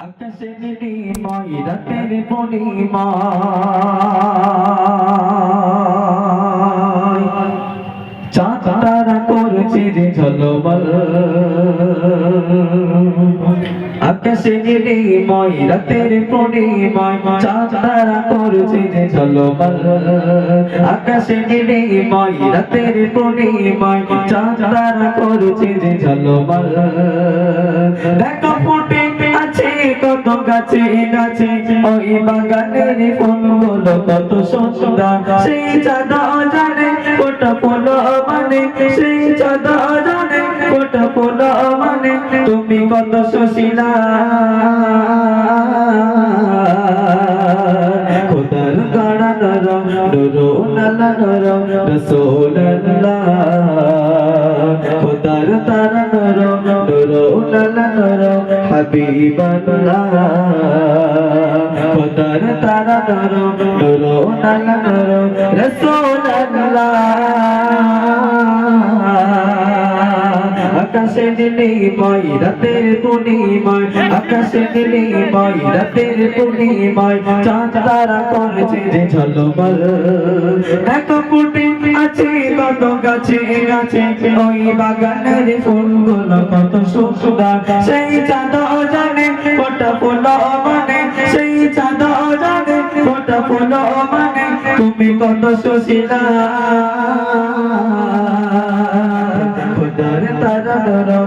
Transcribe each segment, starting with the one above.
আকাশে নীলিময় রাতের পূর্ণিমায় চাঁদ তারা করছে যে ঝলমল আকাশে নীলিময় রাতের পূর্ণিমায় চাঁদ তারা করছে যে ঝলমল দেখো ফুটে কত গাছে গাছে ওই বাগানের ফুলগুলো কত সুন্দর। সেই চাঁদ জানে কোটা ফুল মানে সেই চাঁদ জানে কোটা ফুল মানে তুমি কত সুশীলা। খোদার গাড়া হাবিবাল্লাহ। খোদার তারা নরম নুরো নালা নরম রসোল্লাহ আকাশে নীলি ময় রাতের পূর্ণিমায় আকাশে নীলি ময় রাতের পূর্ণিমায়, চাঁদ তারা করেছে যে ঝলমল। এত ফুটে আছে, কত গাছে গাছে, ওই বাগানের ফুলগুলো কত সুন্দর। সেই চাঁদ জানে কটা ফুল মানে সেই চাঁদ জানে কটা ফুল মানে তুমি কত সুশীলা।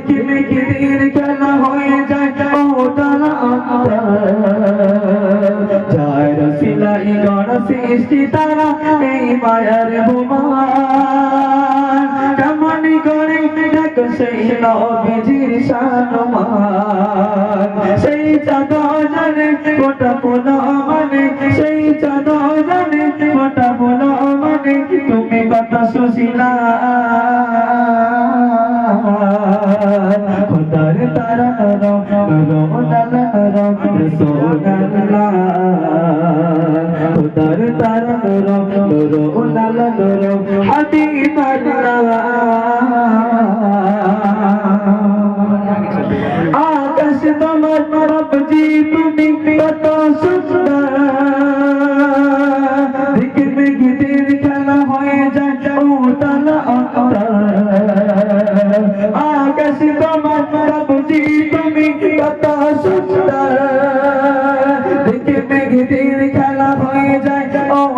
দেখি দেখি তীর খেলা হয়ে যায় ও তালা যায় রসিলাই গণ সৃষ্টি তারা এই মায়ার বোমা কেমন করে দেখো সেই নবীজির শানমান সেই চাঁদ জানে কোটা পোলা মানে সেই চাঁদ জানে কোটা পোলা মানে তুমি কত সুশীলা আকাশ তোমার রবজি তুমি কত সুন্দর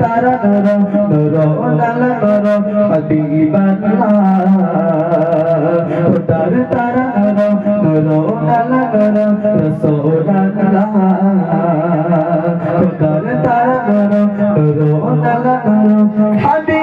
তারা নরম নরো উনালা নরম হাবিবাল্লাহ খোদার তারা নরম নরো উনালা নরম রসোলাল্লাহ খোদার তারা নরম নরো উনালা নরম হাবিব